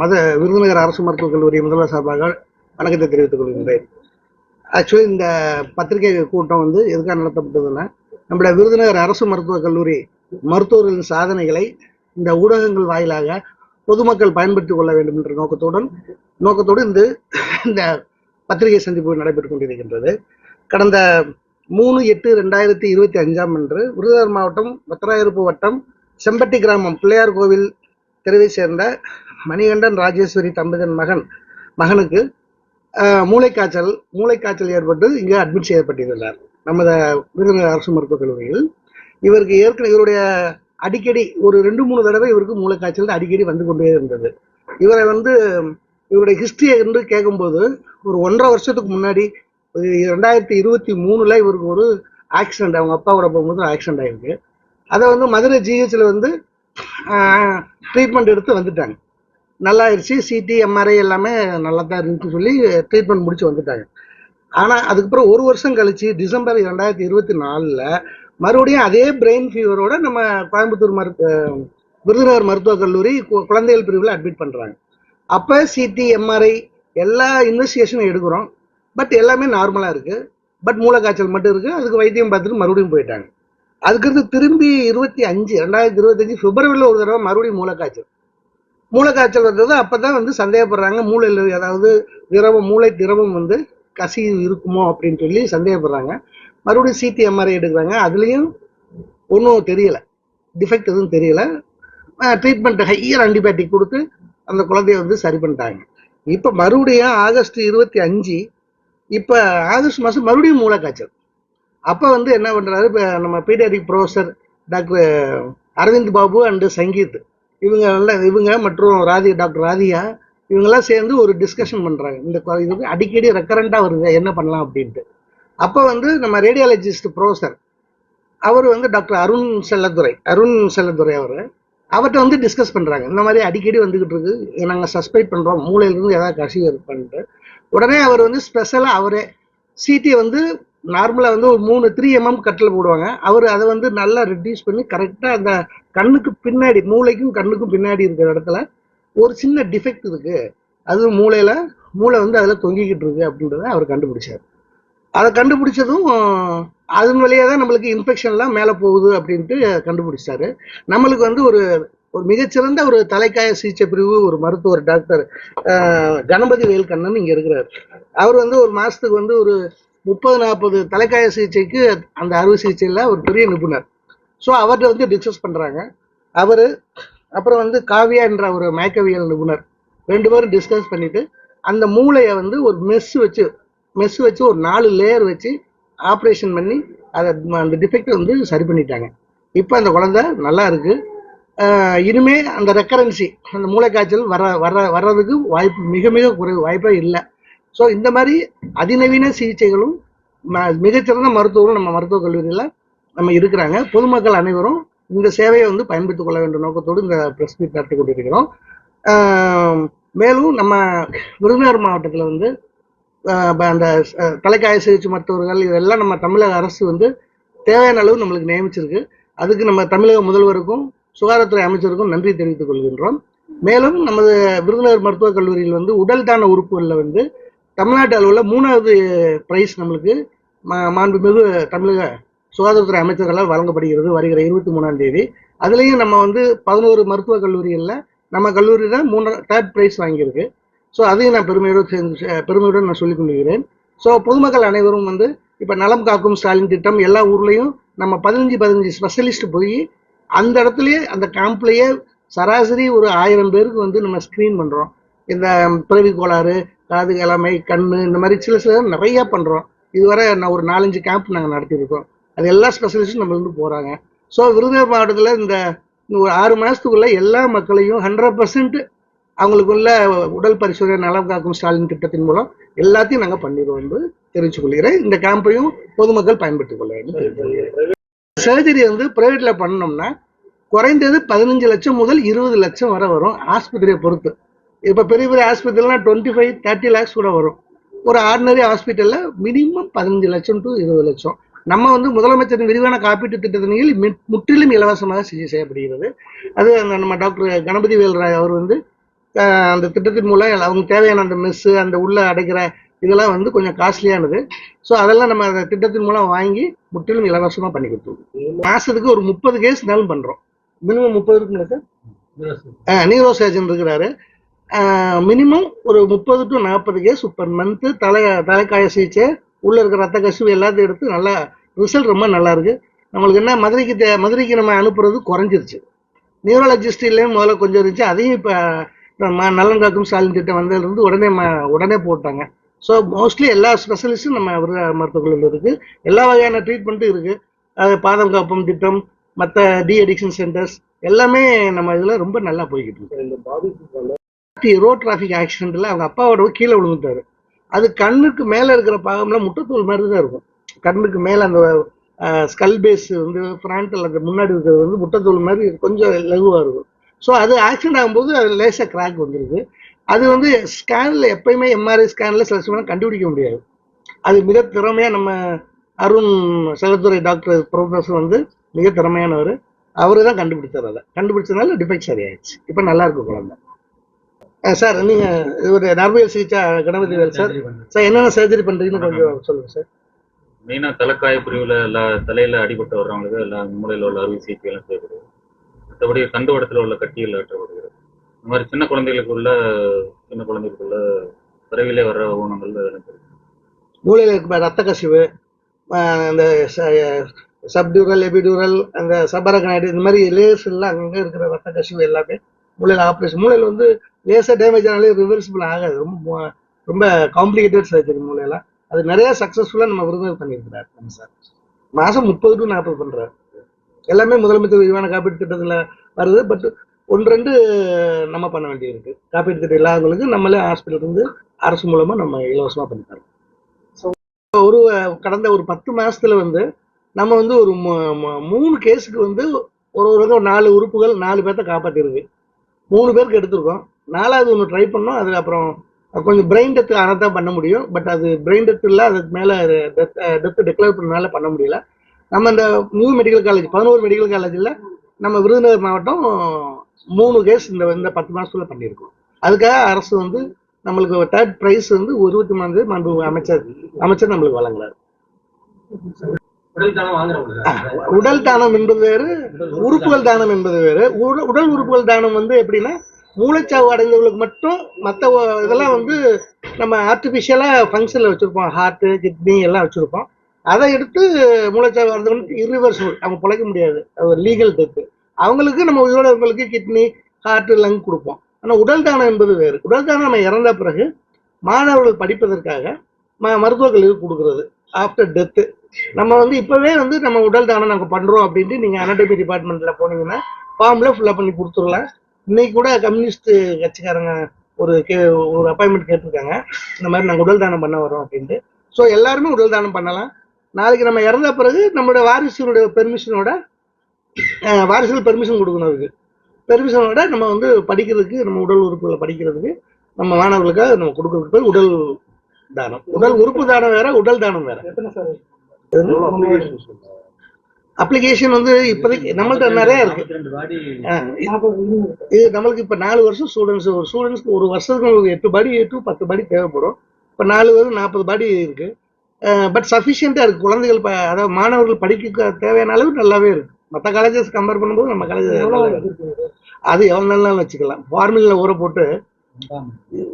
மத விருதுநகர் அரசு மருத்துவக் கல்லூரி முதல்வர் சார்பாக வணக்கத்தை தெரிவித்துக் கொள்கின்றேன். ஆக்சுவலி இந்த பத்திரிகை கூட்டம் வந்து எதுக்காக நடத்தப்பட்டதுன்னா நம்முடைய விருதுநகர் அரசு மருத்துவக் கல்லூரி மருத்துவர்களின் சாதனைகளை இந்த ஊடகங்கள் வாயிலாக பொதுமக்கள் பயன்படுத்திக் கொள்ள வேண்டும் என்ற நோக்கத்துடன் நோக்கத்தோடு இந்த இந்த பத்திரிகை சந்திப்பு நடைபெற்றுக் கொண்டிருக்கின்றது. கடந்த மூணு எட்டு ரெண்டாயிரத்தி இருபத்தி அஞ்சாம் அன்று விருதுநகர் மாவட்டம் வத்தராயிருப்பு வட்டம் செம்பட்டி கிராமம் பிள்ளையார் கோவில் தெருவை சேர்ந்த மணிகண்டன் ராஜேஸ்வரி தம்பதியின் மகன் மகனுக்கு மூளைக்காய்ச்சல் மூளைக்காய்ச்சல் ஏற்பட்டு இங்கே அட்மிட் செய்யப்பட்டிருந்தார். நமது விருதுநகர் அரசு மருத்துவக் கல்லூரியில். இவருக்கு ஏற்கனவே இவருடைய அடிக்கடி ஒரு ரெண்டு மூணு தடவை இவருக்கு மூளைக்காய்ச்சல் அடிக்கடி வந்து கொண்டே இருந்தது. இவரை வந்து இவருடைய ஹிஸ்டரியை என்று கேட்கும்போது ஒரு ஒன்றரை வருஷத்துக்கு முன்னாடி ஒரு ரெண்டாயிரத்தி இருபத்தி மூணுல இவருக்கு ஒரு ஆக்சிடென்ட் அவங்க அப்பாவோட போகும்போது ஆக்சிடென்ட் ஆயிருக்கு. அதை வந்து மதுரை ஜிஹெச்ல வந்து ட்ரீட்மெண்ட் எடுத்து வந்துட்டாங்க. நல்லா ஆயிடுச்சு சிடி எம்ஆர்ஐ எல்லாமே நல்லா தான் இருந்துச்சு சொல்லி ட்ரீட்மெண்ட் முடிச்சு வந்துட்டாங்க. ஆனால் அதுக்கப்புறம் ஒரு வருஷம் கழிச்சு டிசம்பர் ரெண்டாயிரத்தி இருபத்தி நாலில் மறுபடியும் அதே பிரெயின் ஃபீவரோட நம்ம கோயம்புத்தூர் மருத்துவ விருதுநகர் மருத்துவக் கல்லூரி கு- குழந்தைகள் பிரிவில் அட்மிட் பண்ணுறாங்க அப்போ சிடி எம்ஆர்ஐ எல்லா இன்வெஸ்டிகேஷனும் எடுக்கிறோம். பட் எல்லாமே நார்மலாக இருக்குது பட் மூளைக்காய்ச்சல் மட்டும் இருக்குது அதுக்கு வைத்தியம் பார்த்துட்டு மறுபடியும் போயிட்டாங்க. அதுக்கடுத்து திரும்பி இருபத்தி அஞ்சு ரெண்டாயிரத்தி இருபத்தஞ்சு பிப்ரவரியில் ஒரு தடவை மறுபடியும் மூளைக்காய்ச்சல். மூளைக்காய்ச்சல் வந்தது அப்போ தான் வந்து சந்தேகப்படுறாங்க. மூளையில் ஏதாவது திரவம் மூளை திரவம் வந்து கசி இருக்குமோ அப்படின்னு சொல்லி சந்தேகப்படுறாங்க. மறுபடியும் சிடி எம்ஆர்ஐ எடுக்கிறாங்க. அதுலேயும் ஒன்றும் தெரியல. டிஃபெக்ட் எதுவும் தெரியல. ட்ரீட்மெண்ட் ஹையர் ஆன்டிபயோட்டிக் கொடுத்து அந்த குழந்தைய வந்து சரி பண்ணிட்டாங்க. இப்போ மறுபடியும் ஆகஸ்ட் இருபத்தி அஞ்சு இப்போ ஆகஸ்ட் மாதம் மறுபடியும் மூளைக்காய்ச்சல். அப்போ வந்து என்ன பண்ணுறாரு இப்போ நம்ம paediatric professor doctor Aravind Babu and Sangeeth இவங்க நல்ல இவங்க மற்றும் ராதி டாக்டர் ராதிகா இவங்கெல்லாம் சேர்ந்து ஒரு டிஸ்கஷன் பண்ணுறாங்க இந்த இது அடிக்கடி ரெக்கரண்டாக வருது. என்ன பண்ணலாம் அப்படின்ட்டு. அப்போ வந்து நம்ம ரேடியாலஜிஸ்ட் ப்ரொஃபஸர் அவர் வந்து டாக்டர் அருண் செல்லத்துறை அருண் செல்லத்துறை அவர் அவர்கிட்ட வந்து டிஸ்கஸ் பண்ணுறாங்க இந்த மாதிரி அடிக்கடி வந்துக்கிட்டு இருக்கு. நாங்கள் சஸ்பெக்ட் பண்ணுறோம் மூளையிலேருந்து ஏதாவது கசிவு பண்ணிட்டு உடனே அவர் வந்து ஸ்பெஷலாக அவரே சிடி வந்து நார்மலாக வந்து ஒரு மூணு த்ரீ எம்எம் கட்டில் போடுவாங்க. அவர் அதை வந்து நல்லா ரெடியூஸ் பண்ணி கரெக்டாக அந்த கண்ணுக்கு பின்னாடி மூளைக்கும் கண்ணுக்கும் பின்னாடி இருக்கிற இடத்துல ஒரு சின்ன டிஃபெக்ட் இருக்கு. அது மூளையில் மூளை வந்து அதில் தொங்கிக்கிட்டு இருக்கு அப்படின்றத அவர் கண்டுபிடிச்சார். அதை கண்டுபிடிச்சதும் அதன் வழியாக தான் நம்மளுக்கு இன்ஃபெக்ஷன்லாம் மேலே போகுது அப்படின்ட்டு கண்டுபிடிச்சாரு. நம்மளுக்கு வந்து ஒரு ஒரு மிகச்சிறந்த ஒரு தலைக்காய சிகிச்சை பிரிவு ஒரு மருத்துவர் டாக்டர் கணபதி வேல்கண்ணன் இங்கே இருக்கிறார். அவர் வந்து ஒரு மாதத்துக்கு வந்து ஒரு முப்பது நாற்பது தலைக்காய சிகிச்சைக்கு அந்த அறுவை சிகிச்சையில் ஒரு பெரிய நிபுணர். ஸோ அவர்கிட்ட வந்து டிஸ்கஸ் பண்ணுறாங்க அவர் அப்புறம் வந்து காவியா என்ற ஒரு மயக்கவியல் நிபுணர். ரெண்டு பேரும் டிஸ்கஸ் பண்ணிவிட்டு அந்த மூளையை வந்து ஒரு மெஸ் வச்சு மெஸ் வச்சு ஒரு நாலு லேயர் வச்சு ஆப்ரேஷன் பண்ணி அதை அந்த டிஃபெக்ட் வந்து சரி பண்ணிட்டாங்க. இப்போ அந்த குழந்தை நல்லா இருக்கு. இனிமே அந்த ரெக்கரன்சி அந்த மூளைக்காய்ச்சல் வர வர வர்றதுக்கு வாய்ப்பு மிக மிக குறைவு வாய்ப்பே இல்லை. ஸோ இந்த மாதிரி அதிநவீன சிகிச்சைகளும் ம- மிகச்சிறந்த மருத்துவரும் நம்ம மருத்துவக் கல்லூரியில் நம்ம இருக்கிறாங்க. பொதுமக்கள் அனைவரும் இந்த சேவையை வந்து பயன்படுத்திக் கொள்ள வேண்டும் நோக்கத்தோடு இந்த ப்ரெஸ் மீட் நடத்தி கொண்டிருக்கிறோம். மேலும் நம்ம விருதுநகர் மாவட்டத்தில் வந்து ப- அந்த தலைக்காய சிகிச்சை மருத்துவர்கள் இதெல்லாம் நம்ம தமிழக அரசு வந்து தேவையான அளவு நம்மளுக்கு நியமிச்சிருக்கு. அதுக்கு நம்ம தமிழக முதல்வருக்கும் சுகாதாரத்துறை அமைச்சருக்கும் நன்றி தெரிவித்துக் கொள்கின்றோம். மேலும் நமது விருதுநகர் மருத்துவக் கல்லூரியில் வந்து உடல் தான உறுப்புகளில் வந்து தமிழ்நாட்டு அளவில் மூணாவது பிரைஸ் நம்மளுக்கு மா- மாண்புமிகு தமிழக சுகாதாரத்துறை அமைச்சர்களால் வழங்கப்படுகிறது வருகிற இருபத்தி மூணாம் தேதி. அதுலேயும் நம்ம வந்து பதினோரு மருத்துவக் கல்லூரிகளில் நம்ம கல்லூரி தான் மூணு தேர்ட் ப்ரைஸ் வாங்கியிருக்கு. ஸோ அதையும் நான் பெருமையோடு சேர்ந்து பெருமையுடன் நான் சொல்லிக் கொள்கிறேன் ஸோ பொதுமக்கள் அனைவரும் வந்து இப்போ நலம் காக்கும் ஸ்டாலின் திட்டம் எல்லா ஊர்லேயும் நம்ம பதினஞ்சு பதினஞ்சு ஸ்பெஷலிஸ்ட் போய் அந்த இடத்துலையே அந்த கேம்ப்லேயே சராசரி ஒரு ஆயிரம் பேருக்கு வந்து நம்ம ஸ்க்ரீன் பண்ணுறோம் இந்த பிறவி கோளாறு காது கிழமை கண்ணு இந்த மாதிரி சில சில நிறைய பண்ணுறோம் இதுவரை நான் ஒரு நாலஞ்சு கேம்ப் நாங்கள் நடத்தியிருக்கோம். அது எல்லா ஸ்பெஷலிஸ்டும் நம்ம வந்து போகிறாங்க ஸோ விருதுநகர் மாவட்டத்தில் இந்த ஒரு ஆறு மாதத்துக்குள்ள எல்லா மக்களையும் ஹண்ட்ரட் பர்சன்ட் அவங்களுக்குள்ள உடல் பரிசோதனை நலம் காக்கும் ஸ்டாலின் திட்டத்தின் மூலம் எல்லாத்தையும் நாங்கள் பண்ணிடுவோம் என்று தெரிவித்துக் கொள்கிறேன். இந்த கேம்பையும் பொதுமக்கள் பயன்படுத்திக் கொள்ள வேண்டும் சர்ஜரி வந்து பிரைவேட்ல பண்ணோம்னா குறைந்தது பதினஞ்சு லட்சம் முதல் இருபது லட்சம் வரை வரும். ஆஸ்பத்திரியை பொறுத்து. இப்போ பெரிய பெரிய ஆஸ்பத்திரிலாம் டுவெண்ட்டி ஃபைவ் தேர்ட்டி லேக்ஸ் கூட வரும். ஒரு ஆர்டினரி ஹாஸ்பிட்டலில் மினிமம் பதினஞ்சு லட்சம் டு இருபது லட்சம். நம்ம வந்து முதலமைச்சரின் விரிவான காப்பீட்டு திட்டத்தின் கீழ் முற்றிலும் இலவசமாக சிகிச்சை செய்யப்படுகிறது. அது அந்த நம்ம டாக்டர் கணபதி வேல்ராய் அவர் வந்து அந்த திட்டத்தின் மூலம் அவங்க தேவையான அந்த மெஸ்ஸு அந்த உள்ள அடைக்கிற இதெல்லாம் வந்து கொஞ்சம் காஸ்ட்லியானது ஸோ அதெல்லாம் நம்ம அந்த திட்டத்தின் மூலம் வாங்கி முற்றிலும் இலவசமாக பண்ணி கொடுத்துருவோம் மாசத்துக்கு ஒரு முப்பது கேஸ்னாலும் பண்ணுறோம் மினிமம் முப்பது இருக்குங்களா சார்? நியூரோ சர்ஜன் இருக்கிறாரு. மினிமம் ஒரு முப்பது டு நாற்பது கேஸ் பர் மந்த்து தலை தலைக்காய சிகிச்சை உள்ளே இருக்கிற ரத்த கசிவு எல்லாத்தையும் எடுத்து நல்லா ரிசல்ட் ரொம்ப நல்லா இருக்கு. நம்மளுக்கு என்ன மதுரைக்கு தே மதுரைக்கு நம்ம அனுப்புறது குறைஞ்சிருச்சு. நியூரலஜிஸ்ட் இல்லைன்னு முதல்ல கொஞ்சம் இருந்துச்சு அதையும் இப்போ நலன் காக்கும் ஸ்டாலின் திட்டம் வந்ததுலேருந்து உடனே ம- உடனே போட்டாங்க. ஸோ மோஸ்ட்லி எல்லா ஸ்பெஷலிஸ்டும் நம்ம விருது மருத்துவக் இருக்கு. எல்லா வகையான ட்ரீட்மெண்ட்டும் இருக்கு. அது பாதம் காப்பம் திட்டம் மற்ற டி அடிக்ஷன் சென்டர்ஸ் எல்லாமே நம்ம இதில் ரொம்ப நல்லா போய்கிட்டு இருக்கு. இந்த பாதிப்பு ரோட் டிராஃபிக் ஆக்சிடென்ட்ல அவங்க அப்பாவோட கீழே விழுந்துட்டாரு. அது கண்ணுக்கு மேலே இருக்கிற பாகம்ல முட்டத்தோல் மாதிரி தான் இருக்கும். கண்ணுக்கு மேலே அந்த ஸ்கல் பேஸ் வந்து ஃப்ரண்ட்ல அந்த முன்னாடி இருக்கிறது வந்து முட்டத்தோல் மாதிரி கொஞ்சம் லகுவாக இருக்கும். ஸோ அது ஆக்சிடென்ட் ஆகும்போது அது லேசாக கிராக் வந்துருக்கு அது வந்து ஸ்கேனில் எப்பயுமே எம்ஆர்ஐ ஸ்கேனில் சில சமயம் கண்டுபிடிக்க முடியாது. அது மிக திறமையாக நம்ம அருண் செலத்துறை டாக்டர் ப்ரொஃபஸர் வந்து மிக திறமையானவர். அவரு தான் கண்டுபிடிச்சார் அதை. கண்டுபிடிச்சதுனால டிஃபெக்ட் சரியாயிடுச்சு. இப்போ நல்லா இருக்கு குழந்தை. சார் நீங்க இது ஒரு நரம்பியல் சிகிச்சை கணபதி வேல் சார். சார் என்னென்ன சர்ஜரி பண்றீங்கன்னு கொஞ்சம் சொல்லுங்க சார். மெயினா தலைக்காய பிரிவுல எல்லா தலையில அடிபட்டு வர்றவங்களுக்கு எல்லா மூளையில உள்ள அறுவை சிகிச்சை எல்லாம் செய்யப்படுது மற்றபடி தண்டுவடத்துல உள்ள கட்டிகள் அற்றப்படுகிறது இந்த மாதிரி சின்ன குழந்தைகளுக்கு உள்ள சின்ன குழந்தைகளுக்குள்ள பிறவிலே வர்ற ஊனங்கள் எனக்கு. மூளையில இருக்க ரத்த கசிவு அந்த சப்டியூரல் எபிடியூரல் அந்த சபரகனைடு இந்த மாதிரி லேயர்ஸ் எல்லாம் அங்கங்க இருக்கிற ரத்த கசிவு எல்லாமே மூளையில் ஆப்ரேஷன் மூளையில் வந்து லேசாக டேமேஜ் ஆனாலே ரிவர்சிபிள் ஆகாது. ரொம்ப ரொம்ப காம்ப்ளிகேட்டட் சர்ஜரி மூளையில. அது நிறைய சக்ஸஸ்ஃபுல்லாக நம்ம விருதுநகர் பண்ணியிருக்கிறார் நம்ம சார். மாதம் முப்பது டு நாற்பது பண்ணுறாரு எல்லாமே முதலமைச்சர் விரிவான காப்பீட்டு திட்டத்தில் வருது. பட் ஒன்று ரெண்டு நம்ம பண்ண வேண்டியது இருக்குது காப்பீட்டு திட்டம் இல்லாதவங்களுக்கு நம்மளே ஹாஸ்பிட்டல் இருந்து அரசு மூலமாக நம்ம இலவசமாக பண்ணித்தரோம் ஸோ ஒரு கடந்த ஒரு பத்து மாசத்துல வந்து நம்ம வந்து ஒரு மூணு கேஸுக்கு வந்து ஒரு ஒரு நாலு உறுப்புகள் நாலு பேர்த்த காப்பாற்றிருக்கு மூணு பேருக்கு எடுத்திருக்கோம். நாலாவது ஒன்று ட்ரை பண்ணோம். அது அப்புறம் கொஞ்சம் பிரெயின் டெத் ஆனால் தான் பண்ண முடியும். பட் அது பிரெயின் டெத் இல்லை அதுக்கு மேலே டெத் டெத் டிக்ளேர் பண்ணனால பண்ண முடியல. நம்ம இந்த நியூ மெடிக்கல் காலேஜ் பதினோரு மெடிக்கல் காலேஜில் நம்ம விருதுநகர் மாவட்டம் மூணு கேஸ் இந்த இந்த பத்து மாதத்துக்குள்ளே பண்ணியிருக்கோம். அதுக்காக அரசு வந்து நம்மளுக்கு தேர்ட் ப்ரைஸ் வந்து இருபத்தி மூணு மாண்பு அமைச்சர் அமைச்சர் நம்மளுக்கு வழங்குறாரு. உடல் தானம் உடல் தானம் என்பது வேறு உறுப்புகள் தானம் என்பது வேறு. உடல் உறுப்புகள் தானம் வந்து எப்படின்னா மூளைச்சாவு அடைந்தவர்களுக்கு மட்டும் மற்ற இதெல்லாம் வந்து நம்ம ஆர்டிஃபிஷியலாக ஃபங்க்ஷனில் வச்சுருப்போம். ஹார்ட்டு கிட்னி எல்லாம் வச்சுருப்போம். அதை எடுத்து மூளைச்சாவு அடைந்தவங்களுக்கு இரிவர்சபிள் அவங்க பிழைக்க முடியாது. ஒரு லீகல் டெத்து அவங்களுக்கு நம்ம உயிரோடவங்களுக்கு கிட்னி ஹார்ட் லங் கொடுப்போம். ஆனால் உடல் தானம் என்பது வேறு. உடல் தானம் நம்ம இறந்த பிறகு மாணவர்கள் படிப்பதற்காக ம மருத்துவக் கல்வி கொடுக்குறது. ஆஃப்டர் டெத்து நம்ம வந்து இப்போவே வந்து நம்ம உடல் தானம் நாங்கள் பண்ணுறோம் அப்படின்ட்டு நீங்கள் அனாட்டமி டிபார்ட்மெண்ட்டில் போனீங்கன்னா ஃபார்மில் ஃபில்அப் பண்ணி கொடுத்துடலாம். இன்னைக்கு கூட கம்யூனிஸ்ட் கட்சிக்காரங்க ஒரு கே ஒரு அப்பாயின்மெண்ட் கேட்டிருக்காங்க. இந்த மாதிரி நாங்கள் உடல் தானம் பண்ண வரோம் அப்படின்ட்டு. ஸோ எல்லாருமே உடல் தானம் பண்ணலாம். நாளைக்கு நம்ம இறந்த பிறகு நம்மளோட வாரிசுடைய பெர்மிஷனோட வாரிசுகள் பெர்மிஷன் கொடுக்கணும் அதுக்கு. பெர்மிஷனோட நம்ம வந்து படிக்கிறதுக்கு நம்ம உடல் உறுப்புகளை படிக்கிறதுக்கு நம்ம மாணவர்களுக்காக நம்ம கொடுக்கறதுக்கு உடல் தானம். உடல் உறுப்பு தானம் வேற உடல் தானம் வேற. எத்தனை சார்? அப்ளிகேஷன் வந்து இப்போதைக்கு நம்மள்ட்ட நிறைய இருக்கு. இது நம்மளுக்கு இப்போ நாலு வருஷம் ஸ்டூடெண்ட்ஸ் ஒரு ஸ்டூடெண்ட்ஸ்க்கு ஒரு வருஷத்துக்கு உங்களுக்கு எட்டு பாடி எட்டு பத்து பாடி தேவைப்படும். இப்போ நாலு வரும் நாற்பது பாடி இருக்கு. பட் சஃபிஷியண்டாக இருக்கு. குழந்தைகள் ப- அதாவது மாணவர்கள் படிக்க தேவையான அளவு நல்லாவே இருக்கு. மற்ற காலேஜஸ் கம்பேர் பண்ணும்போது நம்ம காலேஜ் அது எவ்வளோ நாளும் வச்சுக்கலாம். ஃபார்முலில் ஊற போட்டு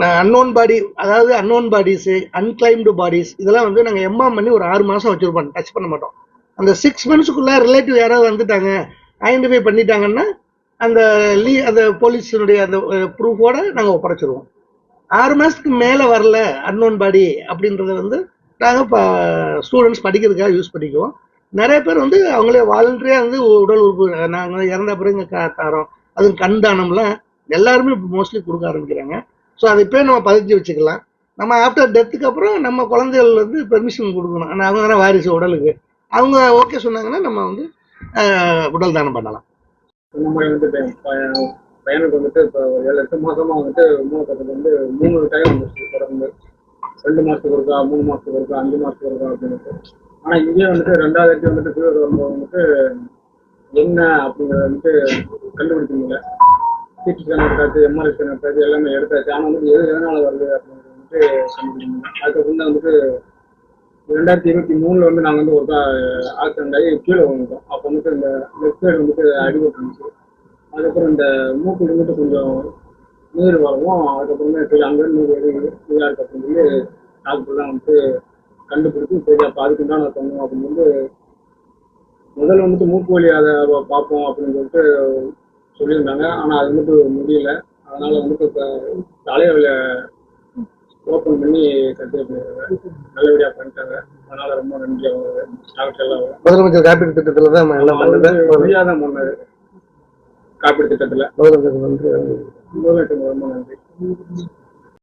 நான் அன்னோன் பாடி அதாவது அன்னோன் பாடிஸ் அன்கிளைம்டு பாடிஸ் இதெல்லாம் வந்து நாங்கள் எம்மாம் பண்ணி ஒரு ஆறு மாதம் வச்சுருப்போம். டச் பண்ண மாட்டோம். அந்த சிக்ஸ் மந்த்ஸுக்குள்ளே ரிலேட்டிவ் யாராவது வந்துட்டாங்க ஐடென்டிஃபை பண்ணிட்டாங்கன்னா அந்த லீ அந்த போலீஸினுடைய அந்த ப்ரூஃபோட நாங்கள் ஒப்படைச்சிருவோம். ஆறு மாதத்துக்கு மேலே வரல அன்னோன் பாடி அப்படின்றத வந்து நாங்கள் இப்போ ஸ்டூடெண்ட்ஸ் படிக்கிறதுக்காக யூஸ் பண்ணிக்குவோம். நிறைய பேர் வந்து அவங்களே வாலண்டரியாக வந்து உடல் உறுப்பு நாங்கள் இறந்த பிறகு தாரோம் தரோம் அதுவும் கண் தானம்லாம் எல்லாருமே மோஸ்ட்லி கொடுக்க ஆரம்பிக்கிறாங்க. ஸோ அதை இப்போ நம்ம பதிஞ்சு வச்சுக்கலாம். நம்ம ஆஃப்டர் டெத்துக்கு அப்புறம் நம்ம குழந்தைகள் வந்து பெர்மிஷன் கொடுக்கணும். ஆனால் அவங்க தானே வாரிசு உடலுக்கு. அவங்க ஓகே சொன்னாங்கன்னா நம்ம வந்து ஆஹ், உடல் தானம் பண்ணலாம். இந்த மாதிரி வந்து பையனுக்கு வந்துட்டு இப்போ ஏழு எட்டு மாசமா வந்துட்டு மூலக்கத்துக்கு வந்து மூணு டைம் தொடர்ந்து ரெண்டு மாசத்துக்கு ஒருக்கா மூணு மாசத்துக்கு ஒருக்கா அஞ்சு மாசத்துக்கு ஒருக்கா அப்படின்ட்டு ஆனா இங்கே வந்துட்டு ரெண்டாவது வந்துட்டு ஃபீவர் வரும்போது வந்துட்டு என்ன அப்படிங்கறத வந்துட்டு கண்டுபிடிக்க முடியல. சிடி ஸ்கேன் எடுத்தாச்சு எம்ஆர்ஐ ஸ்கேன் எடுத்தாச்சு எல்லாமே எடுத்தாச்சு. ஆனால் வந்து எது எதனால வருது அப்படிங்கிறது வந்துட்டு கண்டுபிடிக்கணும். அதுக்கப்புறம் தான் வந்துட்டு ரெண்டாயிரத்தி இருபத்தி மூணுல வந்து நாங்கள் வந்து ஒரு ஆக்சிடென்ட் ஆகி கீழே வந்துட்டோம் அப்போ வந்துட்டு இந்த லெஃப்ட் சைடு வந்துட்டு அடிபட்டு இருந்துச்சு. அதுக்கப்புறம் இந்த மூக்கு வந்துட்டு கொஞ்சம் நீர் வரவும் அதுக்கப்புறமே சரி அங்கேருந்து நீர் எது இதாக இருக்கு அப்படின்னு சொல்லி டாக்டர்லாம் வந்துட்டு கண்டுபிடிச்சி சரி அப்போ அதுக்கு தான் நான் சொன்னோம் அப்படின்னு வந்து முதல்ல வந்துட்டு மூக்கு வலி அதை பார்ப்போம் அப்படின்னு சொல்லிட்டு சொல்லியிருந்தாங்க. ஆனால் அது வந்துட்டு முடியல. அதனால வந்துட்டு இப்போ தலைவலியை ஓப்பன் பண்ணி கட்டு நல்லபடியாக பண்ணிட்டாங்க. அதனால ரொம்ப நன்றி அவங்க. டாக்டர் எல்லாம் முதலமைச்சர் காப்பீடு திட்டத்துல தான் எல்லாம் பண்ணது ஃப்ரீயாக தான் பண்ணாரு. காப்பீடு திட்டத்தில். முதலமைச்சர் வந்து முதலமைச்சர் ரொம்ப நன்றி.